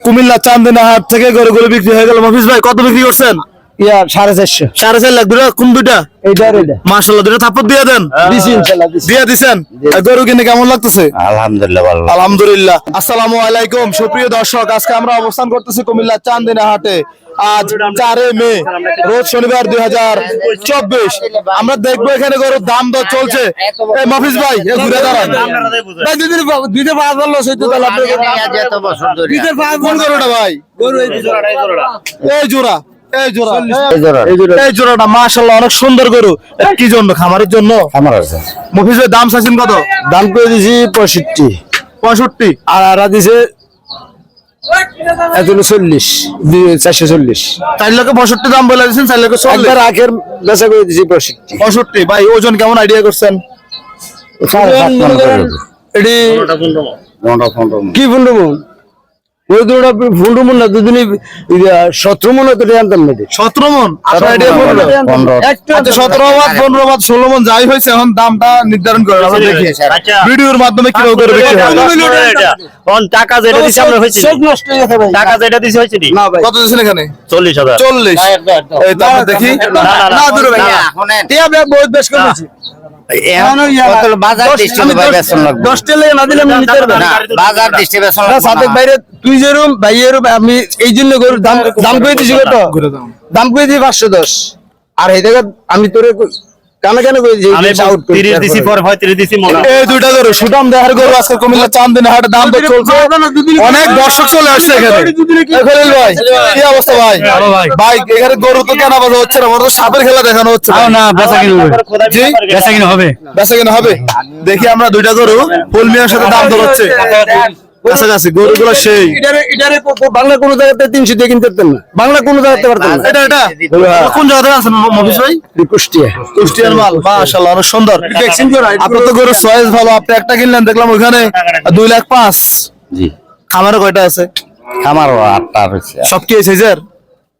কুমিল্লা চান্দিনা হাট থেকে গরুগুলো বিক্রি হয়ে গেল। মফিজ ভাই কত বিক্রি করছেন? ইয়া সাড়ে চারশো। সাড়ে চার লাখ দুটা কোন এইটা এইটা। দুটা থাপ্পর দিয়ে দেন। দিছি দিয়ে দিছেন? গরু কিনে কেমন লাগতেছে? আলহামদুলিল্লাহ ভালো। আলহামদুলিল্লাহ। আসসালামু আলাইকুম সুপ্রিয় দর্শক আজকে আমরা অবস্থান করতেছি কুমিল্লা চান্দিনা হাটে আজ চারে মে রোজ শনিবার দুই হাজার চব্বিশ। আমরা দেখব এখানে গরুর দাম দর চলছে। এই মফিজ ভাই ঘুরে দাঁড়ান। ভাই দুদিন পাঁচ বলল গরুটা এই জোড়া। এই জোড়া এই জোড়াটা মাশাল্লাহ অনেক সুন্দর গরু। কি জন্য খামারের জন্য? আমার আছে। মফিজ ভাই দাম চাইছেন কত? দাম করে দিছি পঁয়ষট্টি। পঁয়ষট্টি। আর দিছে এত চল্লিশ চারশো চল্লিশ চার লক্ষ পঁয়ষট্টি দাম বলে দিচ্ছেন চার লক্ষ চল্লিশ। আখের বেচা করে দিছি পঁয়ষট্টি। পঁয়ষট্টি ভাই ওজন কেমন আইডিয়া করছেন। এটি। কি মন? ওই দুটা ফুন্ডু মন না দুদিনই সতেরো মন তো জানতাম না সতেরো মন। আচ্ছা সতেরো বাদ পনেরো বাদ ষোলো মন যাই হয়েছে এখন দামটা নির্ধারণ আমরা দেখি। ভিডিওর মাধ্যমে কীরকম করে টাকা যেটা দিছে আমরা হয়েছে হয়ে টাকা যেটা দিছে হয়েছে নি না ভাই। কত দিয়েছেন এখানে? চল্লিশ হাজার। চল্লিশ। দেখি। না, না, না দূরে ভাই। টিয়া বহুত বেশ করেছি। আমি এই জন্য দাম দাম করে দিছি কত দাম করে দিই পাঁচশো দশ। আর এই জায়গা আমি তোরে কই- কেন কেন করে দিছি আউট তিরিশ দিছি পরে পঁয়ত্রিশ দিছি এই দুইটা গরু সুদাম দেহার গরু আজকে কুমিল্লা চান্দিনা হাটে দাম দর চলছে। অনেক দর্শক চলে আসছে এখানে। খলিল ভাই কি অবস্থা ভাই? ভাই। এখানে গরু তো কেনা বাজা হচ্ছে না সাপের খেলা দেখানো হচ্ছে না বেচা কিনবো জি? বেচা কিনা হবে। বেচা কেনা হবে? দেখি আমরা দুইটা গরু ফুল মিয়ার সাথে দাম দর হচ্ছে। কাছাকাছি গরুগুলো সেই। এটারে এটারে কো- কো- বাংলা কোনো জায়গাতে তিনশো দিয়ে কিনতে পারতেন না। বাংলা কোনো জায়গাতে পারতেন না। এটা এটা। কোন জায়গা আছেন মফিস ভাই? কুষ্টিয়া। কুষ্টিয়ার মাল মাশাআল্লাহ অনেক সুন্দর। আপনার তো গরুর চয়েস ভালো আপনি একটা কিনলেন দেখলাম ওখানে দুই লাখ পাঁচ। জি। খামারে কয়টা আছে? আটটা সব কি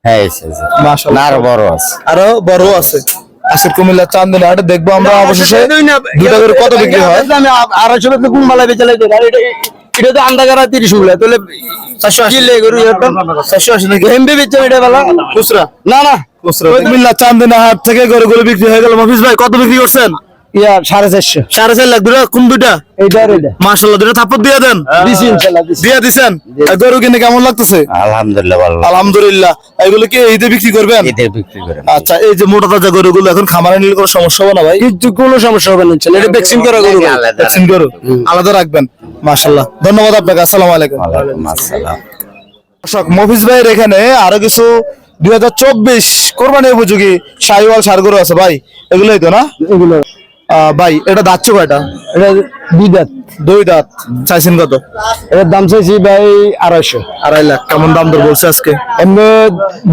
হ্যাঁ। মাশাআল্লাহ। আরও বড় আছে। আরও বড় আছে। কুমিল্লা চান্দিনা হাটে দেখব আমরা অবশেষে করে কত বিক্রি হয়? আমি আড়াইশো কোন মালা বেচে লাগে আর এটা তো আন্দা করা তিরিশ তাহলে চারশো আশি। গরু চারশো আশি নাকি? এটা বেলা? খুচরা? না না। খুচরা। কুমিল্লা চান্দিনা হাট থেকে গরুগুলো বিক্রি হয়ে গেল। মফিজ ভাই কত বিক্রি করছেন? ইয়া সাড়ে চারশো। সাড়ে চার লাখ দুটা কোন দুইটা? এইটা আর এইটা। দুটা থাপ্পর দিয়ে দেন। দিছি ইনশাল্লাহ দিয়ে দিছেন? গরু কিনে কেমন লাগতেছে? আলহামদুলিল্লাহ ভালো আলহামদুলিল্লাহ। এগুলো কি ঈদে বিক্রি করবেন? আচ্ছা এই যে মোটা তাজা গরুগুলো এখন খামারে নিলে কোনো সমস্যা হবে না ভাই? কোনো সমস্যা হবে না ইনশাল্লাহ। এটা ভ্যাকসিন করা গরু। ভ্যাকসিন গরু। আলাদা রাখবেন। মাশাল্লাহ ধন্যবাদ আপনাকে আসসালামু আলাইকুম। ওয়ালাইকুম আসসালাম। দর্শক মফিজ ভাইয়ের এখানে আরও কিছু দুই হাজার চব্বিশ কোরবানি উপযোগী শাহিওয়াল সারগরু আছে ভাই এগুলোই তো না? এগুলো। আহ, ভাই এটা দাচ্ছে কয়টা এটা? দুই দাঁত। দুই দাঁত চাইছেন কত? এটার দাম চাইছি ভাই আড়াইশো। আড়াই লাখ কেমন দাম দর বলছে আজকে? এমনি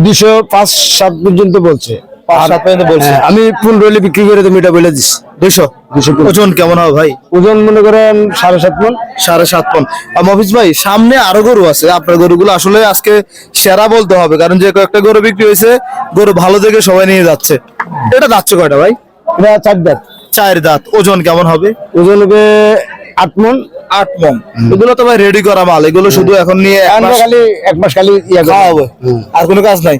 দুশো পাঁচ সাত পর্যন্ত বলছে। হ্যাঁ, আমি পনেরো হলে বিক্রি করে তুমি এটা বলে দিস। দুইশো? দুশো ওজন কেমন হবে ভাই? ওজন মনে করেন সাড়ে সাত মন। সাড়ে সাত পন মফিজ ভাই সামনে আরও গরু আছে। আপনার গরুগুলো আসলে আজকে সেরা বলতে হবে কারণ যে কয়েকটা গরু বিক্রি হয়েছে গরু ভালো দেখে সবাই নিয়ে যাচ্ছে। এটা যাচ্ছে কয়টা ভাই? এটা চার দাঁত। চার দাঁত। ওজন কেমন হবে? ওজন হবে আট মন। আট মন। এগুলো তো ভাই রেডি করা মাল। এগুলো শুধু এখন নিয়ে এক আমরা মাস খালি এক মাস খালি ইয়া হবে আর কোনো কাজ নাই?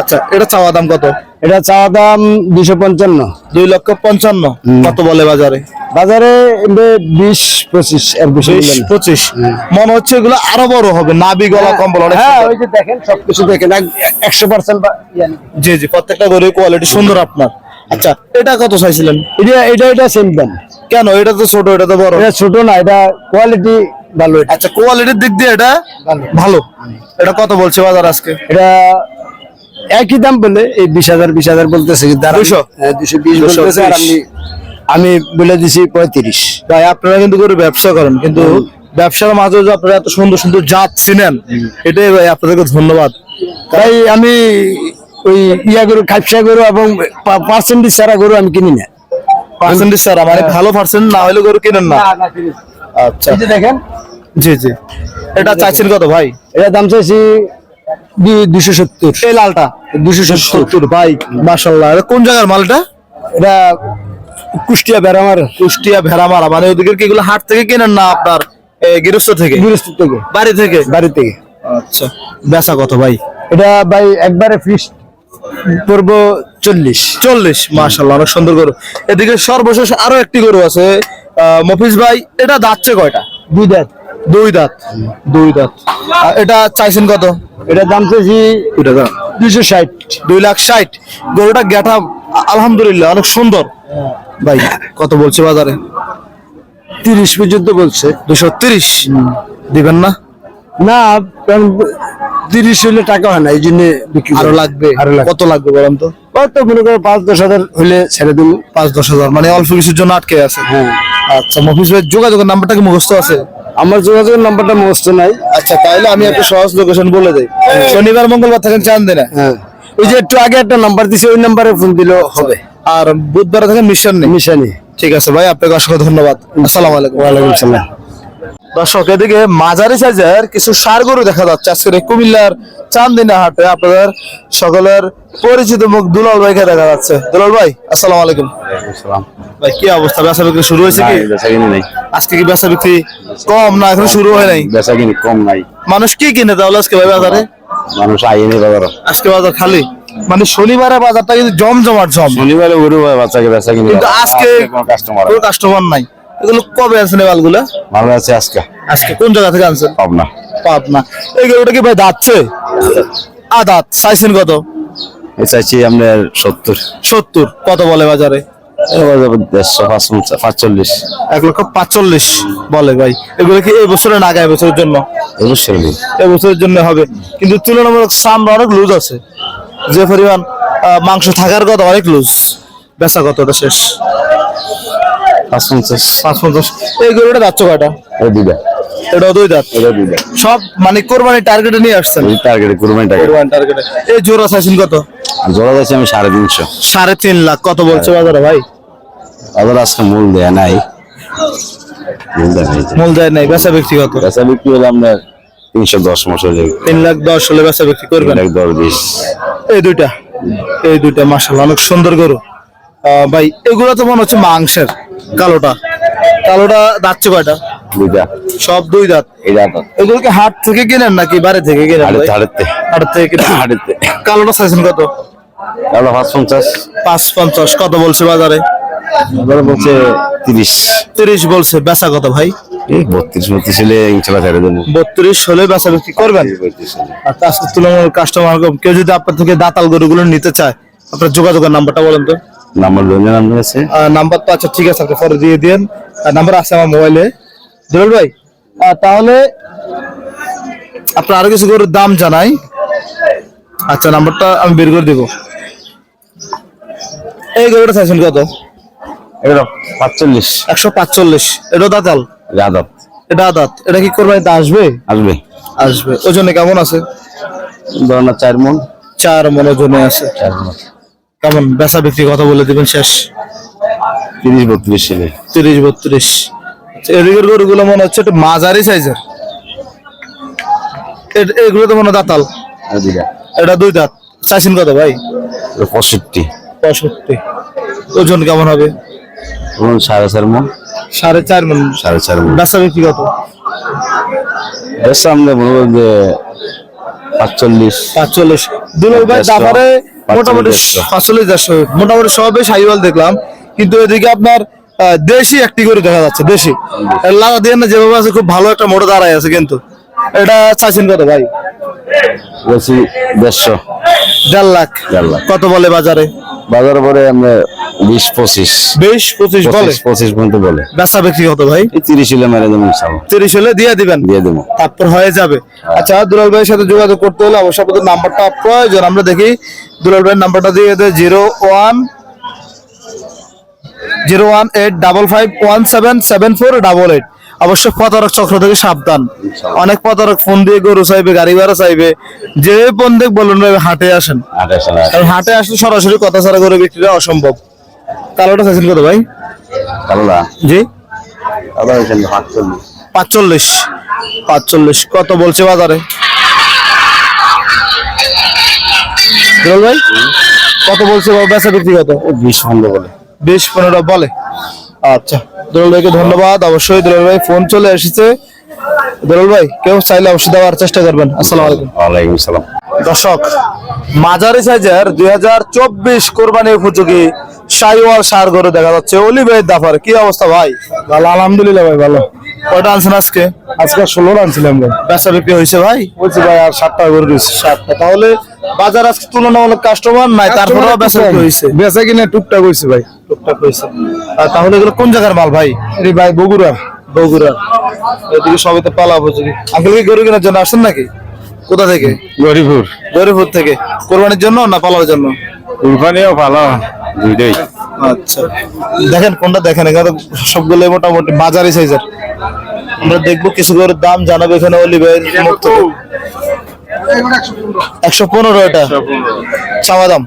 আচ্ছা এটা চাওয়া দাম কত? এটা চাওয়া দাম দুশো পঞ্চান্ন। দুই লক্ষ পঞ্চান্ন। কত বলে বাজারে? বাজারে বিশ পঁচিশ পঁচিশ। মনে হচ্ছে এগুলো আরও বড় হবে। নাবি গলা কম্বল অনেক হ্যাঁ। ওই যে দেখেন সবকিছু দেখেন। একশো পার্সেন্ট জি জি প্রত্যেকটা গরুর কোয়ালিটি সুন্দর আপনার। আচ্ছা এটা কত চাইছিলেন? এটা এটা এটা সেম দাম। কেন? এটা তো ছোট এটা তো বড়। এটা ছোট না এটা কোয়ালিটি ভালো আচ্ছা কোয়ালিটির দিক দিয়ে এটা ভালো। এটা কত বলছে বাজার আজকে? এটা একই দাম বলে এই বিশ হাজার বিশ হাজার বলতেছে 200? হ্যাঁ, দুশো বিশ 220 বলতেছে আর আমি আমি বলে দিছি পঁয়ত্রিশ। ভাই আপনারা কিন্তু করে ব্যবসা করেন কিন্তু ব্যবসার মাঝে যে আপনারা এত সুন্দর সুন্দর জাত চিনেন এটাই ভাই আপনাদেরকে ধন্যবাদ। তাই আমি ওই ইয়া গরু খাপসা গরু এবং পার্সেন্টেজ ছাড়া গরু আমি কিনি না। পার্সেন্টেজ স্যার মানে ভালো পার্সেন্ট না হলে গরু কিনেন না? আচ্ছা। এই যে দেখেন। জি জি। এটা চাইছেন কত ভাই? এটা দাম চাইছি দুশো সত্তর। এই লালটা দুশো সত্তর ভাই মাশাল্লাহ এটা কোন জায়গার মালটা? এটা কুষ্টিয়া বেড়ামার। কুষ্টিয়া ভেড়ামারা মানে ওদিকে কি এগুলো হাট থেকে কিনেন না আপনার গৃহস্থ থেকে? গৃহস্থ থেকে। বাড়ি থেকে? বাড়ি থেকে। আচ্ছা। বেচা কত ভাই? এটা ভাই একবারে ফিক্স পড়ব চল্লিশ। চল্লিশ মাশাল্লাহ অনেক সুন্দর গরু। এদিকে সর্বশেষ আরও একটি গরু আছে মফিজ ভাই এটা দাঁতছে কয়টা? দুই দাঁত। দুই দাঁত। দুই দাঁত। এটা চাইছেন কত? এটা দাম চেয়েছি দুইশো ষাট। দুই লাখ ষাট। গরুটা গেটা আলহামদুলিল্লাহ অনেক সুন্দর। ভাই কত বলছে বাজারে? তিরিশ পর্যন্ত বলছে। দুশো তিরিশ। দিবেন না? না তিরিশ টাকা হয় না এই জন্য আরও লাগবে? কত লাগবে বলেন তো? কত মনে করো পাঁচ দশ হাজার হলে ছেড়ে পাঁচ দশ হাজার মানে অল্প কিছুর জন্য আটকে আছে। হ্যাঁ। আচ্ছা ভাই যোগাযোগের নাম্বারটা কি মুখস্থ আছে? আমার যোগাযোগের নাম্বারটা মুখস্থ নাই। আচ্ছা তাইলে আমি একটা সহজ লোকেশন বলে দেই। শনিবার মঙ্গলবার থাকেন চান দিনে হ্যাঁ। ওই যে একটু আগে একটা নাম্বার দিছে ওই নাম্বারে ফোন দিলেও হবে। আর বুধবার থাকেন মিশন? নেই মিশানি। ঠিক আছে ভাই আপনাকে অসংখ্য ধন্যবাদ। আসসালামু আলাইকুম। ওয়ালাইকুম সালাম। দর্শক এদিকে মাঝারি সাইজের কিছু সার গরু দেখা যাচ্ছে। আজকের কুমিল্লার চান্দিনা হাটে আপনাদের সকলের পরিচিত মুখ দুলাল ভাইকে দেখা যাচ্ছে। দুলাল ভাই আসসালামু আলাইকুম। ভাই কি অবস্থা? বেচা বিক্রি শুরু হয়েছে কি? আজকে কি বেচা বিক্রি কম না এখন শুরু হয় নাই? বেচা কিনি কম নাই। মানুষ কি কিনে তাহলে আজকে ভাই বাজারে? মানুষ আইনি বাজার। আজকে বাজার খালি? মানে শনিবারে বাজারটা কিন্তু জমজমাট জম। শনিবারে গরু বাচ্চাকে বেচা কিনি। কিন্তু আজকে কাস্টমার কাস্টমার নাই। এগুলো কবে আনছেন এই মালগুলা? ভালো আছে আজকে। আজকে কোন জায়গা থেকে আনছেন? পাবনা। পাবনা। এই গরুটা কি ভাই দাঁতছে? আ দাঁত। চাইছেন কত? এই চাইছি আপনার সত্তর। সত্তর। কত বলে বাজারে? এক লক্ষ পাঁচচল্লিশ বলে ভাই। এগুলো কি এই বছরে না আগামী বছরের জন্য? অবশ্যই এই বছরের জন্য হবে। কিন্তু তুলনামূলক অনেক লুজ আছে। যে পরিমাণ মাংস থাকার কথা অনেক লুজ বেচা কতটা শেষ? পাঁচ পঞ্চাশ পাঁচ পঞ্চাশ এই গরুটা যাচ্ছ কয়টা? এই দুইটা। এটা দুই দাঁত? এটা দুইটা সব মানে কোরবানি টার্গেটে নিয়ে আসছেন? টার্গেটে কুরবানি টার্গেট কোরবানি টার্গেটে এই জোড়া চাইছেন কত? জোড়া আমি সাড়ে তিনশো। সাড়ে তিন লাখ। কত বলছে বাজারে ভাই? আজকে মূল দেয়া নাই। মূল দেয়া নাই। মূল দেয় নাই। বেচা বেচা বিক্রি হলে আপনার তিনশো দশ মাস হলে তিন লাখ দশ হলে বেচা বিক্রি করবেন? এক দশ বিশ। এই দুইটা? এই দুইটা মাসাল অনেক সুন্দর গরু। ভাই এগুলো তো মনে হচ্ছে মাংসের। কালোটা। কালোটা দাচ্ছে কয়টা? দুইটা সব দুই দাঁত? এই দাঁত এগুলো কি হাট থেকে কিনেন নাকি বাড়ি থেকে কিনেন ভাই? হাড়েতে হাড়েতে হাট থেকে কিনেন? হাড়েতে কালোটা চাইছেন কত? তাহলে পাঁচ পঞ্চাশ। পাঁচ পঞ্চাশ। কত বলছে বাজারে? বলছে তিরিশ। তিরিশ বলছে। বেচা কত ভাই? বত্রিশ বত্রিশ হলে ইনশাল্লাহ ছেড়ে দেবো। বত্রিশ হলে বেচা বিক্রি করবেন। আর আজকে তুলনামূলক কাস্টমার কেউ যদি আপনার থেকে দাতাল গরুগুলো নিতে চায় আপনার যোগাযোগের নাম্বারটা বলেন তো। নাম্বার লোনের নাম আছে? নাম্বার তো আচ্ছা ঠিক আছে আপনি পরে দিয়ে দিন। নাম্বার আছে আমার মোবাইলে। দুলাল ভাই তাহলে আপনার আরও কিছু গরুর দাম জানাই। আচ্ছা নাম্বারটা আমি বের করে দেবো। এই গরুটা চাইছেন কত? এগুলো পাঁচচল্লিশ। একশো পাঁচচল্লিশ। এটা দাতাল? যাদব এটা আদাত এটা কি কোরবানিতে আসবে? আসবে। আসবে। ওজনে কেমন আছে? ধরেন চার মন। চার মন ওজনে আছে। চার মন। কেমন বেচা বিক্রি কথা বলে দিবেন শেষ? তিরিশ বত্রিশ ছেলে তিরিশ বত্রিশ। আচ্ছা, এদিকের গরুগুলো মনে হচ্ছে একটু মাঝারি সাইজের। এগুলো তো মনে দাতাল। এটা দুই দাঁত। চাইছেন কত ভাই? পঁয়ষট্টি। পঁয়ষট্টি। ওজন কেমন হবে? সাড়ে চার মন। সাড়ে চার মন। সাড়ে চার মন। বেচা বিক্রি কত? সামনে মনে করেন যে পাঁচচল্লিশ। পাঁচচল্লিশ। দুলাল ভাই দাফারে মোটামুটি দেড়শো। পাঁচচল্লিশ দেড়শো মোটামুটি সবে সাইওয়াল দেখলাম কিন্তু এদিকে আপনার দেশি একটি করে দেখা যাচ্ছে দেশি। লাগা দিয়ে না যেভাবে আছে খুব ভালো একটা মোটা দাঁড়ায় আছে কিন্তু। এটা চাইছেন কত ভাই? বলছি দেড়শো। দেড় লাখ। কত বলে বাজারে? বাজার পরে আমরা বিশ পঁচিশ। বিশ পঁচিশ বলে? পঁচিশ পর্যন্ত বলে। বেচা বিক্রি কত ভাই? তিরিশ হলে মেরে দেবো তিরিশ হলে দিয়ে দিবেন? দিয়ে দেবো। তারপর হয়ে যাবে। আচ্ছা দুলাল ভাইয়ের সাথে যোগাযোগ করতে হলে অবশ্যই আপনাদের নাম্বারটা প্রয়োজন। আমরা দেখি দুলাল ভাইয়ের নাম্বারটা দিয়ে দেয় zero one zero one eight double five one seven seven four double eight. অবশ্য প্রতারক চক্র থেকে সাবধান। অনেক প্রতারক ফোন দিয়ে গরু চাইবে গাড়ি ভাড়া চাইবে। যে ফোন দেখ বলুন হাটে আসেন। হাটে আসলে সরাসরি কথা ছাড়া করে বিক্রিটা অসম্ভব। কালোটা চাইছেন কত ভাই? কালোলা জি। আবার এখানে পাঁচচল্লিশ। পাঁচচল্লিশ। পাঁচচল্লিশ। কত বলছে বাজারে? ভাই কত বলছে বেচা বিক্রি কত? বিশ পনেরো বলে। বিশ পনেরো বলে। আচ্ছা দুলাল ভাইকে ধন্যবাদ। অবশ্যই দুলাল ভাই ফোন চলে এসেছে। দুলাল ভাই কেউ চাইলে অবশ্যই দেওয়ার চেষ্টা করবেন। আসসালাম আলাইকুম। ওয়ালাইকুম সালাম। দর্শক মাঝারি সাইজের দুই হাজার চব্বিশ কোরবানি উপযোগী সাইওয়াল সার গরু দেখা যাচ্ছে। অলিভাই দাফার কি অবস্থা ভাই? ভালো আলহামদুলিল্লাহ ভাই ভালো। কয়টা আনছেন আজকে? আজকে ষোলো আনছিলাম ভাই। বেচা বিক্রি হয়েছে ভাই? বলছি ভাই আর সাতটা করে দিয়েছি। সাতটা। তাহলে বাজার আজকে তুলনামূলক কাস্টমার নাই তারপরেও বেচা বিক্রি হয়েছে। বেচা কিনে টুকটাক হয়েছে ভাই। টুকটাক হয়েছে। আর তাহলে এগুলো কোন জায়গার মাল ভাই? এই ভাই বগুড়া। বগুড়া। এদিকে সবই তো পালা উপযোগী। আঙ্কেল কি গরু কেনার জন্য আসছেন নাকি? কোথা থেকে? গরিপুর গরিপুর থেকে। কোরবানির জন্য না পালার জন্য? কোরবানিও ভালো দুইটাই। আচ্ছা। দেখেন কোনটা দেখেন? এখানে সবগুলো মোটামুটি বাজারে সাইজের। আমরা দেখব কিছু করে দাম জানাব এখানে অলিভের মুখ থেকে। একশো পনেরো এটা? চাওয়া দাম?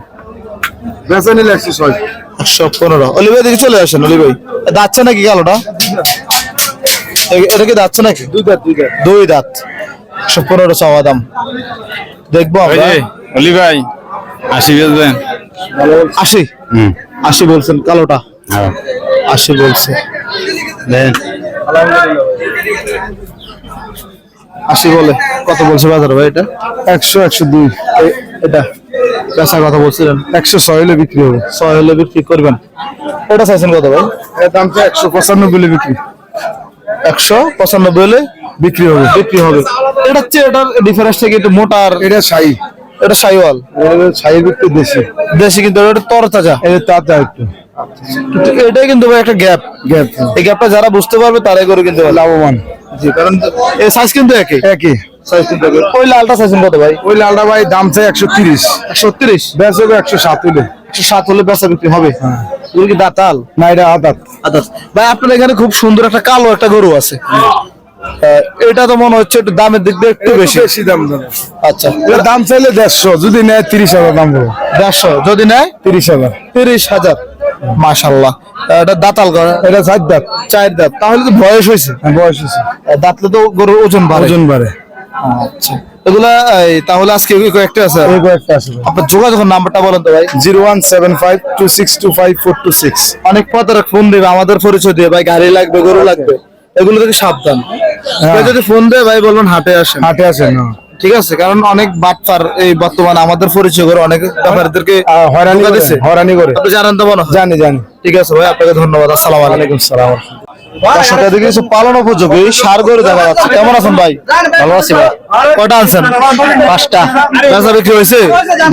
বেচা নিলে একশো ছয়। একশো পনেরো। অলিভাই দিকে চলে আসেন অলিভাই দাচ্ছে নাকি কালোটা? এটা কি দাচ্ছে নাকি? দুই দাঁত দুই দাঁত। দুই দাঁত। একশো পনেরো চাওয়া দাম। দেখব আমরা। অলি ভাই আশি বেচবেন। আশি? হুম। আশি বলছেন কালোটা। হ্যাঁ। আশি বলছে। দেন। আশি বলে কত বলছে বাজার ভাই এটা? একশো একশো দুই। এটা। পেশা কথা বলছিলেন। একশো ছয় হলে বিক্রি হবে। ছয় হলে বিক্রি করবেন। এটা চাইছেন কত ভাই? এর দাম তো একশো পঁচানব্বই হলে বিক্রি। একশো পঁচানব্বই হলে বিক্রি হবে বিক্রি হবে। এটা হচ্ছে এটার ডিফারেন্স থেকে একটু মোটার এটা ছাই এটা সাইওয়াল ছাইয়ের বিক্রি দেশি দেশি কিন্তু এটা তরতাজা। এটা তাতা একটু। এটাই কিন্তু ভাই একটা গ্যাপ গ্যাপ এই গ্যাপটা যারা বুঝতে পারবে তারাই করে কিন্তু লাভবান। জি কারণ এই সাইজ কিন্তু একই। একই। সাইজ কিন্তু ওই লালটা কত ভাই? ওই লালটা ভাই দাম চাই একশো তিরিশ। একশো তিরিশ? বেচ হবে একশো সাত হলে একশো সাত হলে বেচা বিক্রি হবে? দাতাল না এটা আদাত। আচ্ছা ভাই আপনার এখানে খুব সুন্দর একটা কালো একটা গরু আছে। এটা তো মনে হচ্ছে একটু দামের দিক দিয়ে একটু বেশি। বেশি দাম দাম। আচ্ছা। এর দাম চাইলে দেড়শো যদি নেয় তিরিশ হাজার দাম হবে দেড়শো যদি নেয় তিরিশ হাজার। তিরিশ হাজার। মাশাল্লাহ এটা দাতাল গরু এটা চার দাঁত। চার দাঁত। তাহলে তো বয়স হয়েছে। হ্যাঁ, বয়স হয়েছে। দাঁতলে তো গরুর ওজন বাড়ে। ওজন বাড়ে। আচ্ছা। এগুলা তাহলে আজকে কয়েকটা আছে? কয়েকটা আপনার যোগাযোগের নাম্বারটা বলেন তো ভাই। Zero one seven five two six two five four two six. অনেক ফোন দিবে। আমাদের পরিচয় দিয়ে ভাই গাড়ি লাগবে গরু লাগবে। এগুলো থেকে সাবধান। যদি ফোন দেয় ভাই বলবেন হাটে আসেন। হাটে আসেন হ্যাঁ। ঠিক আছে কারণ অনেক বাটপার এই বর্তমানে আমাদের পরিচয় করে অনেক ব্যাপারীদেরকে হয়রানি করে। হয়রানি করে। আপনি জানেন তো মনে জানি জানি। ঠিক আছে ভাই আপনাকে ধন্যবাদ আসসালাম আলাইকুম। সালাম দর্শক এদিকে কিছু পালন উপযোগী সার গরু দেখা যাচ্ছে। কেমন আছেন ভাই? ভালো আছি ভাই। কয়টা আনছেন? পাঁচটা। বেচা বিক্রি হয়েছে?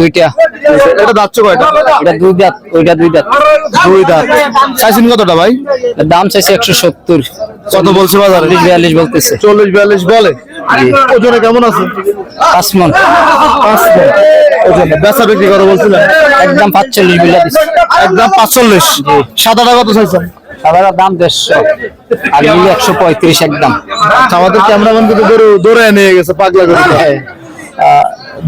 দুইটা। এটা যাচ্ছে কয়টা? এটা দুই দাঁত ওইটা দুই দাঁত। দুই দাঁত। চাইছেন কতটা ভাই? দাম চাইছে একশো সত্তর। কত বলছে বাজারে? বিয়াল্লিশ বলতেছে। চল্লিশ বিয়াল্লিশ বলে? ওজনে কেমন আছে? পাঁচ মন। পাঁচ মণ। ওজনে। বেচা বিক্রি কত বলছিলেন? একদম পাঁচচল্লিশ বিলা দিচ্ছে একদম পাঁচচল্লিশ। সাদাটা কত চাইছেন? সাধারণ দাম দেড়শো আর এগুলো একশো পঁয়ত্রিশ একদম। আমাদের ক্যামেরাম্যান কিন্তু গরু দৌড়ে নিয়ে গেছে পাগলা গরু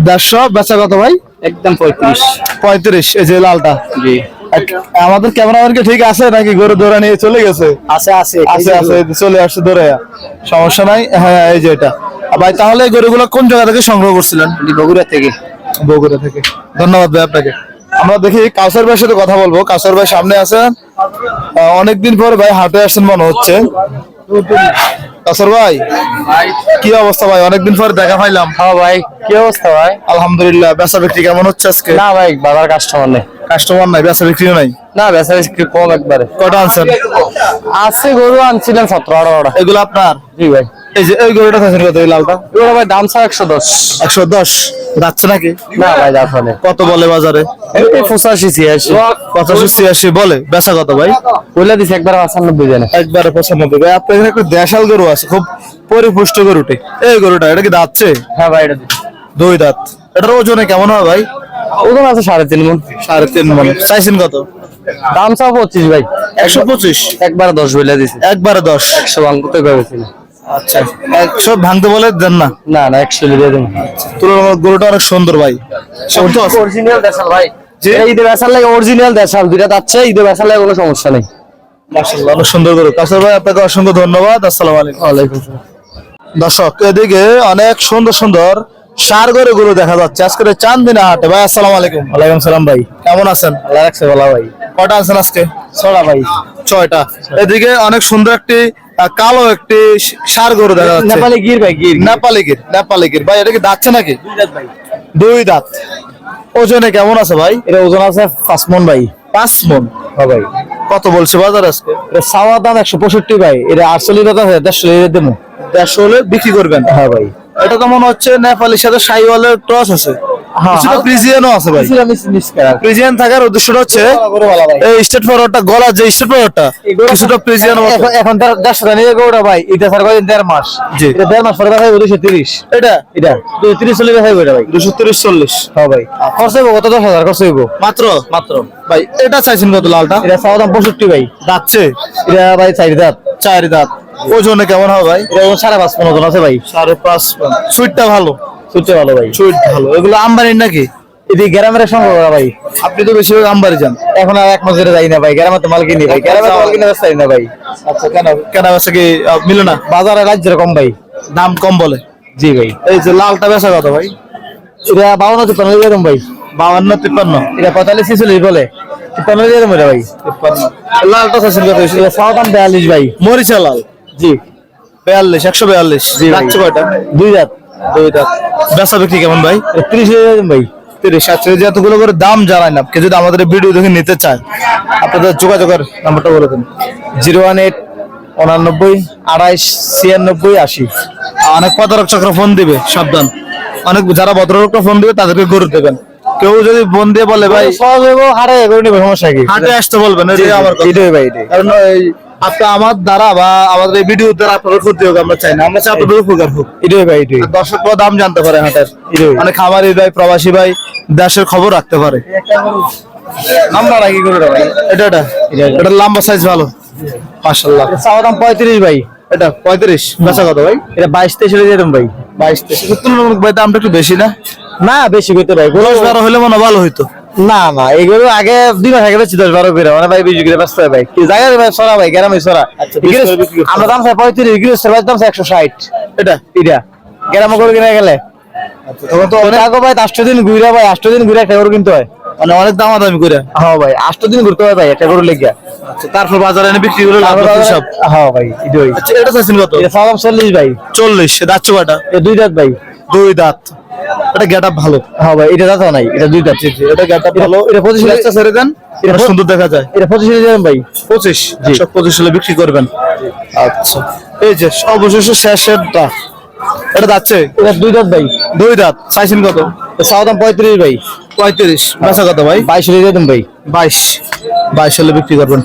দেড়শো বেচা কত ভাই? একদম পঁয়ত্রিশ। পঁয়ত্রিশ এই যে লালটা। জি। আমাদের ক্যামেরাম্যান কি ঠিক আছে নাকি গরু দৌড়ে নিয়ে চলে গেছে? আছে আছে আছে আছে চলে আসছে দৌড়ে সমস্যা নাই হ্যাঁ এই যে এটা। ভাই তাহলে গরুগুলো কোন জায়গা থেকে সংগ্রহ করছিলেন? বগুড়া থেকে। বগুড়া থেকে। ধন্যবাদ ভাই আপনাকে। আমরা দেখি কাউসার ভাইয়ের সাথে কথা বলব। কাউসার ভাই সামনে আছেন। অনেকদিন পর ভাই হাটে আসছেন মনে হচ্ছে। কাউসার ভাই কি অবস্থা ভাই? অনেকদিন পর দেখা পাইলাম। হ্যাঁ ভাই কি অবস্থা ভাই? আলহামদুলিল্লাহ বেচা বিক্রি কেমন হচ্ছে আজকে? না ভাই বাবার কাস্টমার নেই। কাস্টমার নাই বেচা বিক্রিও নাই? না বেচা বিক্রি কম একবারে। কটা আনছেন? আছে গরু আনছিলেন সতেরো আঠারোটা এগুলো আপনার? জি ভাই। এই যে এই গরুটা খাচ্ছেন কত এই লালটা? এগুলো ভাই দাম ছাড়া একশো দশ। একশো দশ? যাচ্ছে নাকি? না ভাই যাচ্ছে কত বলে বাজারে? পঁচাশি ছিয়াশি। পঁচাশি ছিয়াশি বলে। বেচা কত ভাই? বলে দিছে একবার পঁচানব্বই জানে একবারে পঁচানব্বই। ভাই আপনার এখানে একটা দেশাল গরু আছে খুব পরিপুষ্ট গরুটি। এই গরুটা এটা কি দাঁতছে হ্যাঁ ভাই এটা। দুই। দাঁত। এটার ওজনে কেমন হয় ভাই? ওজন আছে সাড়ে তিন মন। সাড়ে তিন মন। চাইছেন কত? দাম চাও পঁচিশ ভাই। একশো পঁচিশ? একবার দশ বলে দিছে। একবারে দশ। একশো ভাঙতে করেছিল আচ্ছা। একশো ভাঙতে বলে দেন না? না না একশো দিয়ে দেবো তুলনামূলক গরুটা অনেক সুন্দর ভাই। অরিজিনাল দেশাল ভাই। ঈদে বেসার লাগে অরিজিনাল দেশাল। দুইটা যাচ্ছে ঈদে বেসার লাগে কোনো সমস্যা নেই। মাশাআল্লাহ, অনেক সুন্দর গরু। কাসার ভাই আপনাকে অসংখ্য ধন্যবাদ। আসসালামু আলাইকুম। ওয়ালাইকুম দর্শক এদিকে অনেক সুন্দর সুন্দর সার গরু গুলো দেখা যাচ্ছে। আজকে চান্দিনা হাটে। ভাই আসসালামু আলাইকুম। ওয়ালাইকুম সালাম ভাই। কেমন আছেন? আল্লাহ রাখছে ভালো ভাই। কটা আছেন আজকে? ছড়া ভাই। ছয়টা। এদিকে অনেক সুন্দর একটি কালো একটি সার গরু দেখা যাচ্ছে। নেপালি গির ভাই গির নেপালি গির নেপালি গির। ভাই এটা কি দাচ্ছে নাকি? দুই দাঁত ওজনে কেমন আছে ভাই? এটা ওজন আছে পাঁচ মন ভাই। পাঁচ মন। হ্যাঁ ভাই। কত বলছে বাজার আজকে? এটা চাওয়া দাম একশো পঁয়ষট্টি ভাই। এটা আটচল্লিশ টাকা আছে দেড়শো দেবো। দেড়শো হলে বিক্রি করবেন। হ্যাঁ ভাই। এটা তো মনে হচ্ছে নেপালির সাথে সাইওয়ালের ক্রস আছে। কিছুটা ফ্রিজিয়ানও আছে ভাই। ফ্রিজিয়ান থাকার উদ্দেশ্যটা হচ্ছে এই স্টেট ফরওয়ার্ডটা গলা যে স্টেট ফরওয়ার্ডটা কিছুটা ফ্রিজিয়ান এখন তার দেড়শো টাকা নিয়ে গৌড়া ভাই এটা স্যার কদিন দেড় মাস। জি। এটা দেড় মাস পরে দুশো তিরিশ। এটা? এটা। দুশো তিরিশ চল্লিশ এটা ভাই। দুশো তিরিশ চল্লিশ। হ্যাঁ ভাই। খরচ হইব কত? দশ হাজার খরচ হইব। মাত্র? মাত্র। ভাই এটা চাইছেন কত লালটা? এটা চাওয়া দাম পঁয়ষট্টি ভাই। যাচ্ছে? এটা ভাই চারি দাঁত। চার দাঁত। ওজনে কেমন হবে ভাই? এটা সাড়ে পাঁচ পনেরো জন আছে ভাই। সাড়ে পাঁচ সুইটটা ভালো? সুইটটা ভালো ভাই। সুইট ভালো। এগুলো আমবানির নাকি? এদিকে গ্রামের করা ভাই। আপনি তো বেশিরভাগ আমবানি যান এখন আর এক মাস ধরে যাই না ভাই। গ্রামে তো মাল কিনি ভাই। গ্রামে মাল কিনে ব্যস্ত না ভাই। আচ্ছা কেন কেন বেচা কি মিলে না? বাজারে রাজ্যের কম ভাই। দাম কম বলে। জি ভাই। এই যে লালটা বেচা কত ভাই? এটা বাউন্ন তিপ্পান্ন দেবো ভাই। বাউন্ন তিপ্পান্ন? এটা পঁয়তাল্লিশ ছিচল্লিশ বলে। তিপ্পান্ন দেবো এটা ভাই। তিপ্পান্ন। লালটা চাইছেন কত বেশি চাওয়া দাম বিয়াল্লিশ ভাই। মরিচা লাল? জি। বিয়াল্লিশ একশো বিয়াল্লিশ। জি। যাচ্ছে কয়টা? দুই দাঁত দাঁত বেচা বিক্রি কেমন ভাই? এটা ত্রিশ দেবেন ভাই। তিরিশ আচ্ছা যে এতগুলো করে দাম জানাই না। কেউ যদি আমাদের ভিডিও দেখে নিতে চায় আপনাদের যোগাযোগের নাম্বারটা বলে দিন। জিরো ওয়ান এইট উনানব্বই আড়াইশ ছিয়ানব্বই আশি। অনেক প্রতারক চক্র ফোন দিবে সাবধান। অনেক যারা ভদ্রলোকরা ফোন দিবে তাদেরকে গরু দেবেন। কেউ যদি ফোন দিয়ে বলে ভাই সহজ হইব হারে নিবে সমস্যা কি? হাটে আসতে বলবেন এটাই আমার। এটাই ভাই এটাই। কারণ এই আমার দ্বারা বা আমাদের এই ভিডিও দ্বারা আপনাদের ক্ষতি হোক আমরা চাই না। আমরা চাই আপনাদের উপকার হোক। এটাই ভাই এটাই। দর্শকরা দাম জানতে পারে হাটের এটাই। খামারি ভাই প্রবাসী ভাই দেশের খবর রাখতে পারে। আমরা রাখি করে ভাই। এটা এটা। এটা লম্বা সাইজ ভালো। মাশাল্লাহ চাওয়া দাম পঁয়ত্রিশ ভাই। এটা পঁয়ত্রিশ। বেচা কত ভাই? এটা বাইশ তেইশ হলে দিয়ে ভাই। তুলনামূলক দামটা একটু বেশি না? না বেশি করতে ভাই। কোনো দশ বারো হলে মনে ভালো হইতো। না না এগুলো আগে দুই মাস আগে বেশি দশ বারো করে মানে ভাই বিশ করে ব্যস্ত ভাই। জায়গা ভাই সরা ভাই গ্রামে সরা আচ্ছা, করে আমরা দাম চাই পঁয়ত্রিশ ভাই দাম চাই একশো ষাট। এটা? এটা। গ্রামে করে কিনে গেলে। আগে ভাই আষ্ট দিন ঘুরে ভাই আষ্ট দিন ঘুরে একটা গরু কিনতে হয়। মানে অনেক দামাদামি করে? হ্যাঁ ভাই আষ্ট দিন ঘুরতে হয় ভাই একটা গরু লেগে। আচ্ছা তারপর বাজারে এনে বিক্রি করে লাভ সব? হ্যাঁ ভাই আচ্ছা এটা চাইছেন কত? এটা চল্লিশ ভাই। চল্লিশ কয়টা এটা দুই দাঁত ভাই। দুই দাঁত। এটা গেট ভালো। হ্যাঁ ভাই এটা দাঁত নাই এটা দুই দাঁত এটা গেট ভালো। এটা পঁচিশ লেজটা ছেড়ে দেন। এটা সুন্দর দেখা যায়। এটা পঁচিশ দেবেন ভাই। পঁচিশ একশো পঁচিশ হলে বিক্রি করবেন। আচ্ছা। এই যে অবশেষে শেষেরটা এটা যাচ্ছে? এটা দুই দাঁত ভাই। দুই দাঁত চাইছেন কত? এটা চাওয়া দাম পঁয়ত্রিশ ভাই। পঁয়ত্রিশ বেচা কত ভাই? বাইশ হলে দিয়ে দেন ভাই। বাইশ। বাইশ হলে বিক্রি করবেন।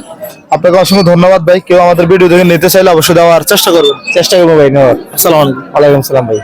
আপনাকে অসংখ্য ধন্যবাদ ভাই। কেউ আমাদের ভিডিও দেখে নিতে চাইলে অবশ্যই দেওয়ার চেষ্টা করবেন। চেষ্টা করব ভাই নেওয়ার। আসসালামু আলাইকুম। ওয়ালাইকুম সালাম ভাই।